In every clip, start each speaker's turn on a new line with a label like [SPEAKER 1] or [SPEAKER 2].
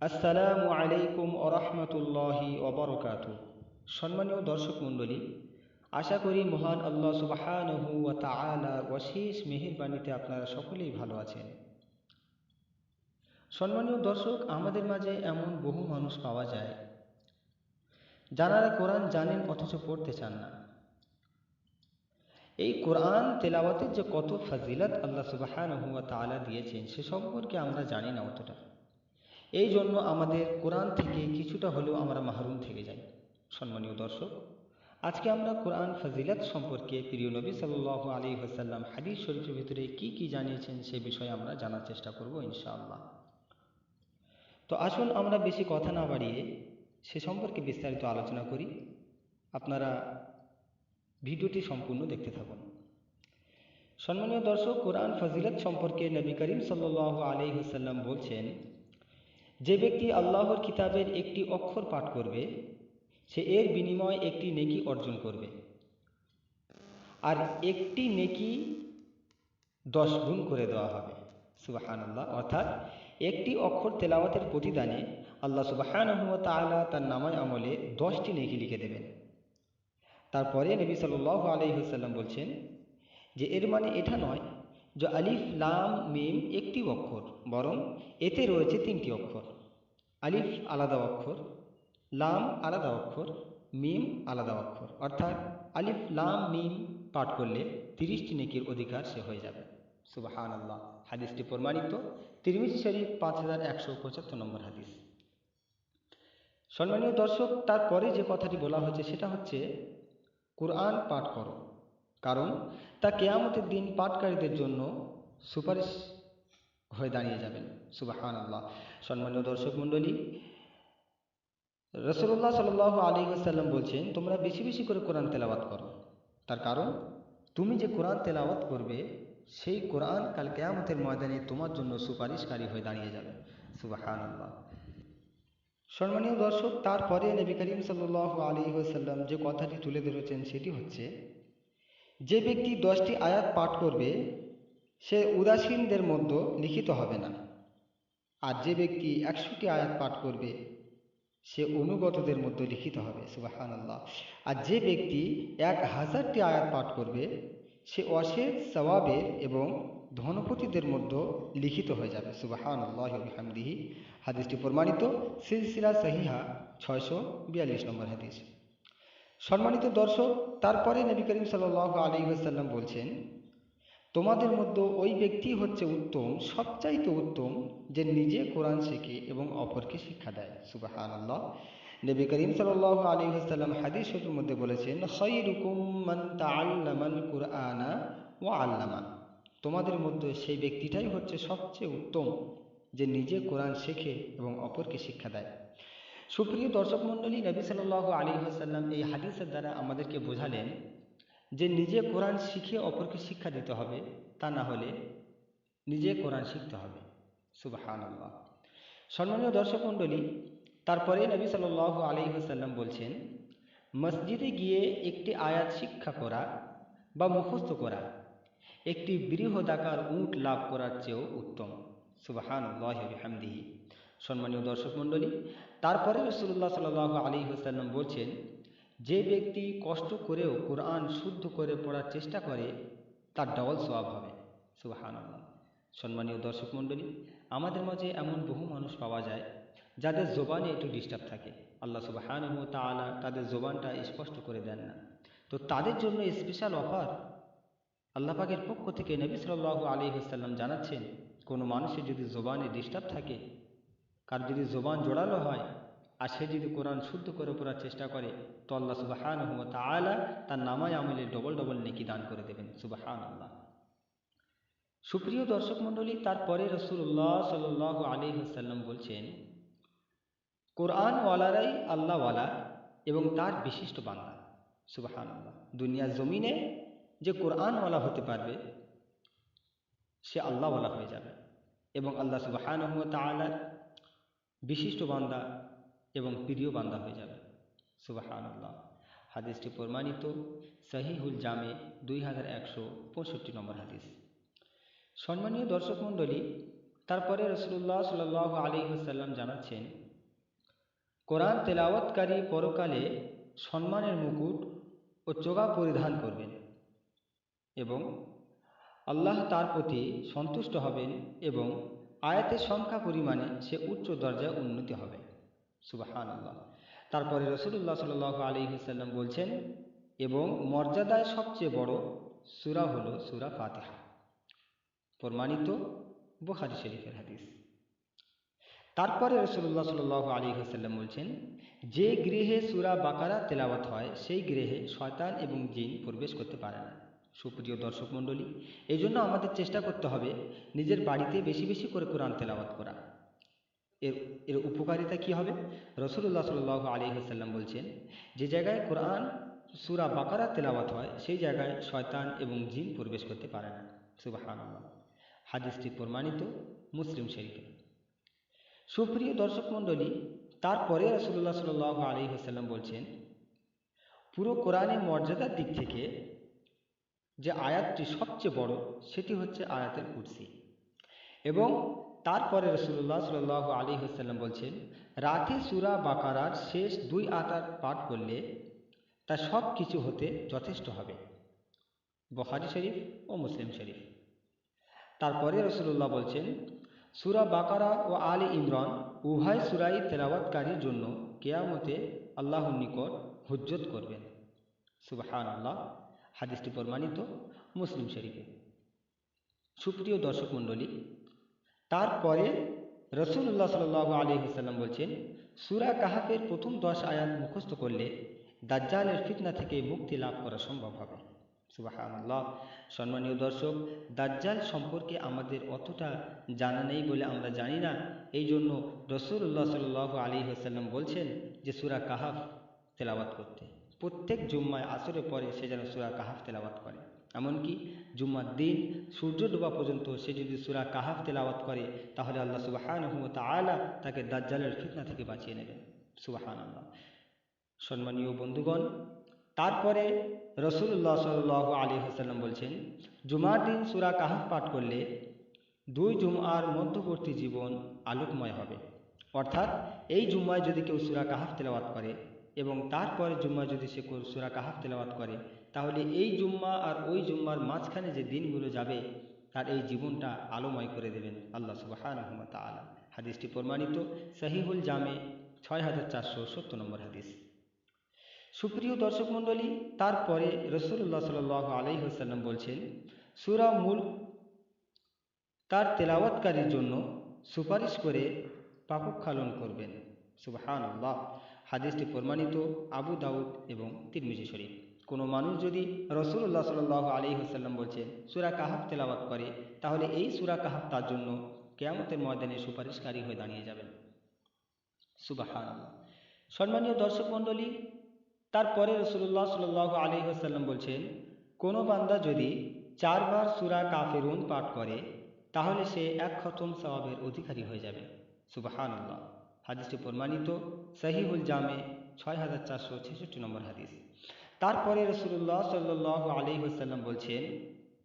[SPEAKER 1] আসসালামু আলাইকুম ওরহমতুল্লাহি ওবরকাত সম্মানীয় দর্শক মণ্ডলী, আশা করি মহান আল্লাহ সুবাহানহু তালার অশেষ মেহেরবাণীতে আপনারা সকলেই ভালো আছেন। সম্মানীয় দর্শক, আমাদের মাঝে এমন বহু মানুষ পাওয়া যায়, যারা কোরআন জানেন অথচ পড়তে চান না। এই কোরআন তেলাওয়াতের যে কত ফাজিলাত আল্লাহ সুবাহানহু ও তালা দিয়েছেন, সে সম্পর্কে আমরা জানি না অতটা। এই জন্য আমাদের কোরআন থেকে কিছুটা হলেও আমরা মাহরুম থেকে যাই। সম্মানীয় দর্শক, আজকে আমরা কোরআন ফাজিলাত সম্পর্কে প্রিয় নবী সাল্লাহ আলী হাসাল্লাম হাদিস শরীফের ভিতরে কি কি জানিয়েছেন সে বিষয়ে আমরা জানার চেষ্টা করব ইনশাআল্লাহ। তো আসুন আমরা বেশি কথা না বাড়িয়ে সে সম্পর্কে বিস্তারিত আলোচনা করি। আপনারা ভিডিওটি সম্পূর্ণ দেখতে থাকুন। সম্মানীয় দর্শক, কোরআন ফজিলত সম্পর্কে নবী করিম সাল্লাহ আলী হাসাল্লাম বলছেন যে ব্যক্তি আল্লাহর কিতাবের একটি অক্ষর পাঠ করবে, সে এর বিনিময়ে একটি নেকি অর্জন করবে। আর একটি নেকি দশ গুণ করে দেওয়া হবে। সুবাহান আল্লাহ অর্থাৎ একটি অক্ষর তেলাওয়াতের প্রতিদানে আল্লাহ সুবাহান তালা তার নামায় আমলে দশটি নেকি লিখে দেবেন। তারপরে নবী সাল আলহিহাল্লাম বলছেন যে, এর মানে এটা নয় যে আলিফ, লাম, মিম একটি অক্ষর, বরং এতে রয়েছে তিনটি অক্ষর। আলিফ আলাদা অক্ষর, লাম আলাদা অক্ষর, মিম আলাদা অক্ষর। অর্থাৎ আলিফ, লাম, মিম পাঠ করলে তিরিশটি নেকির অধিকার সে হয়ে যাবে। সুবাহান আল্লাহ হাদিসটি প্রমাণিত। তিরমিজি শরীফ পাঁচ হাজার একশো পঁচাত্তর নম্বর হাদিস। সম্মানীয় দর্শক, তারপরে যে কথাটি বলা হয়েছে সেটা হচ্ছে, কোরআন পাঠ করো। কারণ তা কেয়ামতের দিন পাঠকারীদের জন্য সুপারিশ হয়ে দাঁড়িয়ে যাবেন। সুবাহান আল্লাহ সম্মানীয় দর্শক মণ্ডলী রসুল্লাহ সাল আলী সাল্লাম বলছেন, তোমরা বেশি বেশি করে কোরআন তেলাওয়াত করো। তার কারণ, তুমি যে কোরআন তেলাওয়াত করবে, সেই কোরআন কাল কেয়ামতের ময়দানে তোমার জন্য সুপারিশকারী হয়ে দাঁড়িয়ে যাবে। সুবাহান আল্লাহ সম্মানীয় দর্শক, তারপরে নবী করিম সাল আলী সাল্লাম যে কথাটি তুলে ধরেছেন, সেটি হচ্ছে, যে ব্যক্তি দশটি আয়াত পাঠ করবে সে উদাসীনদের মধ্যে লিখিত হবে না। আর যে ব্যক্তি একশোটি আয়াত পাঠ করবে, সে অনুগতদের মধ্যে লিখিত হবে সুবাহান আর যে ব্যক্তি এক হাজারটি আয়াত পাঠ করবে, সে অশেষ সবাবের এবং ধনপতিদের মধ্যে লিখিত হয়ে যাবে সুবাহান আল্লাহ হাদিসটি প্রমাণিত, সিলসিলা সহিহা ছয়শো বিয়াল্লিশ নম্বর হাদিস। সম্মানিত দর্শক, তারপরে নবী করিম সাল আলী সাল্লাম বলছেন তোমাদের মধ্যে ওই ব্যক্তি হচ্ছে উত্তম, সবচাইতে উত্তম, যে নিজে কোরআন শেখে এবং অপরকে শিক্ষা দেয়। সুবাহান আল্লাহ নবী করিম সাল আলী সাল্লাম হাদিস শরীফের মধ্যে বলেছেন খৈরুকুম মান তাআল্লামাল কুরআনা ও আল্লামা। তোমাদের মধ্যে সেই ব্যক্তিটাই হচ্ছে সবচেয়ে উত্তম, যে নিজে কোরআন শেখে এবং অপরকে শিক্ষা দেয়। সুপ্রিয় দর্শক মণ্ডলী, নবী সাল আলী সাল্লাম এই হাদিসের দ্বারা আমাদেরকে বোঝালেন যে নিজে কোরআন শিখে অপরকে শিক্ষা দিতে হবে, তা না হলে নিজে কোরআন শিখতে হবে। সুবাহান আল্লাহ সম্মানীয় দর্শক মণ্ডলী, তারপরে নবী সাল আলী সাল্লাম বলছেন, মসজিদে গিয়ে একটি আয়াত শিক্ষা করা বা মুখস্থ করা একটি বৃহদাকার উট লাভ করার চেয়েও উত্তম। সুবাহান হামদিহি সম্মানীয় দর্শক মণ্ডলী, তারপরে রসুল্লাহ সাল আলী হাসাল্লাম বলছেন যে ব্যক্তি কষ্ট করেও কোরআন শুদ্ধ করে পড়ার চেষ্টা করে, তার ডবল স্বভাব হবে। সুবাহান সম্মানীয় দর্শক মণ্ডলী, আমাদের মাঝে এমন বহু মানুষ পাওয়া যায় যাদের জোবানে একটু ডিস্টার্ব থাকে। আল্লাহ সুবাহান তালা তাদের জোবানটা স্পষ্ট করে দেন না। তো তাদের জন্য স্পেশাল অফার আল্লাহ পাকের পক্ষ থেকে নবী সাল্লাহ আলী হাসাল্লাম জানাচ্ছেন, কোনো মানুষের যদি জোবানে ডিস্টার্ব থাকে, কার যদি জোবান জোড়ালো হয় আর সে যদি কোরআন শুদ্ধ করে পড়ার চেষ্টা করে, তো আল্লাহ সুবাহান তালা তার নামায় আমলে ডবল ডবল নেকি দান করে দেবেন সুবাহান আল্লাহ সুপ্রিয় দর্শক মণ্ডলী, তারপরে রসুল্লাহ সাল আলী হাসাল্লাম বলছেন, কোরআনওয়ালারাই আল্লাহওয়ালা এবং তার বিশিষ্ট বান্দা। সুবাহান আল্লাহ দুনিয়ার জমিনে যে কোরআনওয়ালা হতে পারবে, সে আল্লাহওয়ালা হয়ে যাবে এবং আল্লাহ সুবাহান তালার বিশিষ্ট বান্দা এবং প্রিয় বান্দা হয়ে যাবে। সুবাহান আল্লাহ হাদিসটি প্রমাণিত। সহিহুল জামে দুই হাজার একশো পঁয়ষট্টি নম্বর হাদিস। সম্মানীয় দর্শক মণ্ডলী, তারপরে রসুল্লাহ সাল আলী সাল্লাম জানাচ্ছেন, কোরআন তেলাওয়াতকারী পরকালে সম্মানের মুকুট ও চোগা পরিধান করবেন এবং আল্লাহ তার প্রতি সন্তুষ্ট হবেন এবং আয়াতের সংখ্যা পরিমাণে সে উচ্চ দরজায় উন্নতি হবে। সুবাহান আল্লাহ তারপরে রসুল্লাহ সাল আলী হুসাল্লাম বলছেন, এবং মর্যাদায় সবচেয়ে বড় সুরা হলো সুরা ফাতেহা। প্রমাণিত বুখারি শরীফের হাদিস। তারপরে রসুল্লাহ সাল আলী হাসাল্লাম বলছেন, যে গৃহে সুরা বাকারা তেলাওয়াত হয়, সেই গৃহে শয়তান এবং জিন প্রবেশ করতে পারে না। সুপ্রিয় দর্শক মণ্ডলী এই জন্য আমাদের চেষ্টা করতে হবে নিজের বাড়িতে বেশি বেশি করে কোরআন তেলাওয়াত করা। এর এর উপকারিতা কি হবে? রসুল্লাহ সাল আলী হাসাল্লাম বলছেন, যে জায়গায় কোরআন, সুরা বাকারা তেলাওয়াত হয়, সেই জায়গায় শয়তান এবং জিন প্রবেশ করতে পারে না। সুবাহান হাদিসটি প্রমাণিত মুসলিম শরীফে। সুপ্রিয় দর্শক মণ্ডলী, তারপরে রসুল্লাহ সাল আলী হাসাল্লাম বলছেন, পুরো কোরআনের মর্যাদার দিক থেকে যে আয়াতটি সবচেয়ে বড়, সেটি হচ্ছে আয়াতের কুরসি। এবং তারপরে রসুল্লাহ সাল আলী হাসাল্লাম বলছেন, রাতে সুরা বাকারার শেষ দুই আতার পাঠ করলে তা সব কিছু হতে যথেষ্ট হবে। বখারি শরীফ ও মুসলিম শরীফ। তারপরে রসুল্লাহ বলছেন, সুরা বাকারা ও আলী ইমরান উভয় সুরাই তেলাওয়াতকারীর জন্য কেয়ামতে আল্লাহর নিকট হুজ্জত করবেন। সুবাহান আল্লাহ হাদিসটি প্রমাণিত মুসলিম শরীফে। সুপ্রিয় দর্শক মণ্ডলী তারপরে রসুল্লাহ সাল আলী হুসাল্লাম বলছেন, সুরা কাহাফের প্রথম দশ আয়াত মুখস্থ করলে দাজ্জালের ফিতনা থেকে মুক্তি লাভ করা সম্ভব হবে। সুবাহান্লাহ সম্মানীয় দর্শক, দাজ্জাল সম্পর্কে আমাদের অতটা জানা নেই বলে আমরা জানি না। এই জন্য রসুল্লাহ সাল আলী হাসাল্লাম বলছেন যে, সুরা কাহাফ তেলাওয়াত করতে। প্রত্যেক জুম্মায় আসরে পরে সে যেন সুরা কাহাফ তেলাওয়াত করে। এমনকি জুম্মার দিন সূর্য ডোবা পর্যন্ত সে যদি সুরা কাহাফ তেলাওয়াত করে, তাহলে আল্লাহ সুবাহান আলা তাকে দাজ্জালের ফিতনা থেকে বাঁচিয়ে নেবেন। সুবাহান আল্লাহ সম্মানীয় বন্ধুগণ, তারপরে রসুল্লাহ সাল আলী হাসাল্লাম বলছেন, জুমার দিন সুরা কাহাফ পাঠ করলে দুই জুমার মধ্যবর্তী জীবন আলোকময় হবে। অর্থাৎ এই জুম্মায় যদি কেউ সুরা কাহাফ তেলাওয়াত করে এবং তারপরে জুম্মা যদি সে সুরা কাহাফ তেলাওয়াত করে, তাহলে এই জুম্মা আর ওই জুম্মার মাঝখানে যে দিনগুলো যাবে, তার এই জীবনটা আলোময় করে দেবেন আল্লাহ সুবাহান আহমদ আলা হাদিসটি প্রমাণিত, সাহিহুল জামে ছয় হাজার চারশো সত্তর নম্বর হাদিস। সুপ্রিয় দর্শক মণ্ডলী, তারপরে রসুল্লাহ সাল আলাই হাসাল্লাম বলছেন, সুরা মূল তার তেলাওয়াতকারীর জন্য সুপারিশ করে পাকক্ষালন করবেন। সুবাহান আল্লাহ হাদিসটি প্রমাণিত আবু দাউদ এবং তিরমিজি শরীফ। কোনো মানুষ যদি রসুল্লাহ সাল আলী হাসাল্লাম বলছেন, সুরা কাহাব তেলাওয়াত করে, তাহলে এই সুরা কাহাব তার জন্য কেয়ামতের ময়দানে সুপারিশকারী হয়ে দাঁড়িয়ে যাবেন। সুবাহান সম্মানীয় দর্শক মণ্ডলী, তারপরে রসুল্লাহ সাল আলী হাসাল্লাম বলছেন, কোনো বান্দা যদি চারবার সুরা কাফেরুন পাঠ করে, তাহলে সে এক খতম সবাবের অধিকারী হয়ে যাবে। সুবাহান আল্লাহ হাদিসটি প্রমাণিত। সহিহুল জামে ছয় হাজার চারশো ছেষট্টি নম্বর হাদিস। তারপরে রসুল্লাহ সাল্লাহ আলী হাসাল্লাম বলছেন,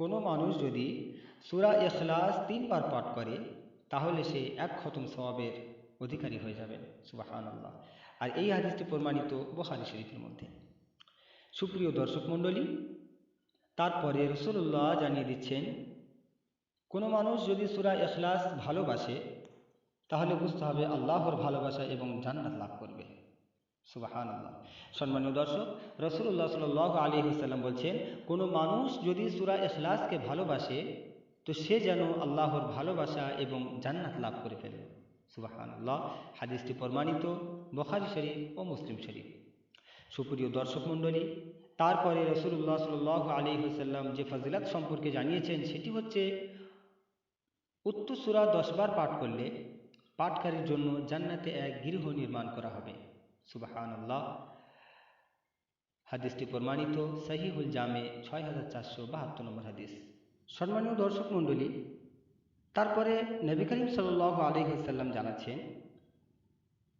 [SPEAKER 1] কোনো মানুষ যদি সুরা এখলাস তিনবার পাঠ করে, তাহলে সে এক খতম স্বভাবের অধিকারী হয়ে যাবে। সুবাহান আল্লাহ আর এই হাদিসটি প্রমাণিত বখারি শরীফের মধ্যে। সুপ্রিয় দর্শক মণ্ডলী, তারপরে রসুল্লাহ জানিয়ে দিচ্ছেন, কোনো মানুষ যদি সুরা এখলাস ভালোবাসে তাহলে বুঝতে হবে আল্লাহর ভালোবাসা এবং জান্নাত লাভ করবে। সুবাহান আল্লাহ সম্মানীয় দর্শক রসুল্লাহ সাল আলী হুসাল্লাম বলছেন, কোনো মানুষ যদি সুরা এখলাসকে ভালোবাসে, তো সে যেন আল্লাহর ভালোবাসা এবং জান্নাত লাভ করে ফেলে। সুবাহান আল্লাহ হাদিসটি প্রমাণিত বখারি শরীফ ও মুসলিম শরীফ। সুপ্রিয় দর্শক মণ্ডলী, তারপরে রসুল্লাহ সাল আলী হুসাল্লাম যে ফজিলাত সম্পর্কে জানিয়েছেন, সেটি হচ্ছে, উত্তর সুরা দশবার পাঠ করলে পাঠকারীর জন্য জান্নাতে এক গৃহ নির্মাণ করা হবে। সুবাহান আল্লাহ হাদিসটি প্রমাণিত সাহিহুল জামে ছয় হাজার চারশো বাহাত্তর নম্বর হাদিস। সম্মানীয় দর্শক মণ্ডলী, তারপরে নবী করিম সাল আলী সাল্লাম জানাচ্ছেন,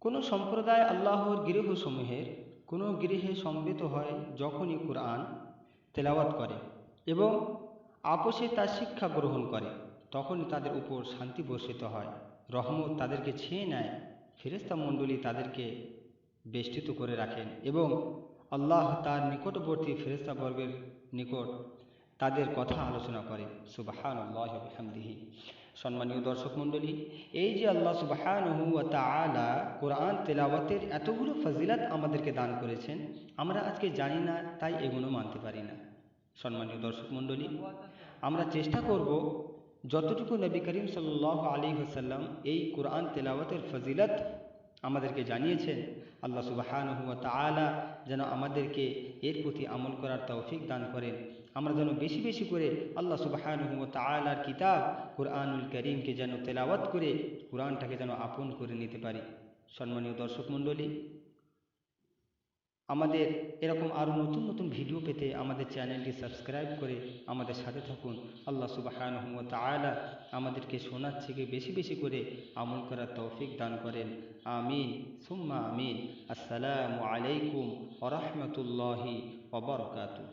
[SPEAKER 1] কোনো সম্প্রদায় আল্লাহর গৃহসমূহের কোনো গৃহে সম্মিলিত হয় যখনই কোরআন তেলাওয়াত করে এবং আপোষে তার শিক্ষা গ্রহণ করে, তখনই তাদের উপর শান্তি বর্ষিত হয়। রহমত তাদেরকে ছেয়ে নেয় ফেরেস্তা মণ্ডলী তাদেরকে বেষ্টিত করে রাখেন এবং আল্লাহ তার নিকটবর্তী ফেরেস্তাবর্গের নিকট তাদের কথা আলোচনা করে। সুবাহান আল্লাহামদিহি সম্মানীয় দর্শক মণ্ডলী, এই যে আল্লাহ সুবাহান তালা কোরআন তেলাওয়াতের এতগুলো ফজিলাত আমাদেরকে দান করেছেন, আমরা আজকে জানি না, তাই এগুলো মানতে পারি না। সম্মানীয় দর্শক মণ্ডলী, আমরা চেষ্টা করব যতটুকু নবী করিম সাল্লাহ আলী হাসাল্লাম এই কোরআন তেলাওয়াতের ফজিলত আমাদেরকে জানিয়েছেন, আল্লাহ সুবাহান তালা যেন আমাদেরকে এর প্রতি আমল করার তৌফিক দান করেন। আমরা যেন বেশি বেশি করে আল্লাহ সুবাহান হুয়া তালার কিতাব কোরআনুল করিমকে যেন তেলাওয়াত করে কোরআনটাকে যেন আপন করে নিতে পারি। সম্মানীয় দর্শক মণ্ডলী আমাদের এরকম আরও নতুন নতুন ভিডিও পেতে আমাদের চ্যানেলটি সাবস্ক্রাইব করে আমাদের সাথে থাকুন। আল্লাহ সুবাহান তালা আমাদেরকে শোনার থেকে বেশি বেশি করে আমল করার তৌফিক দান করেন। আমিন। সুম্মা আমিন। আসসালামু আলাইকুম ওরহমতুল্লাহি ওবরকাতু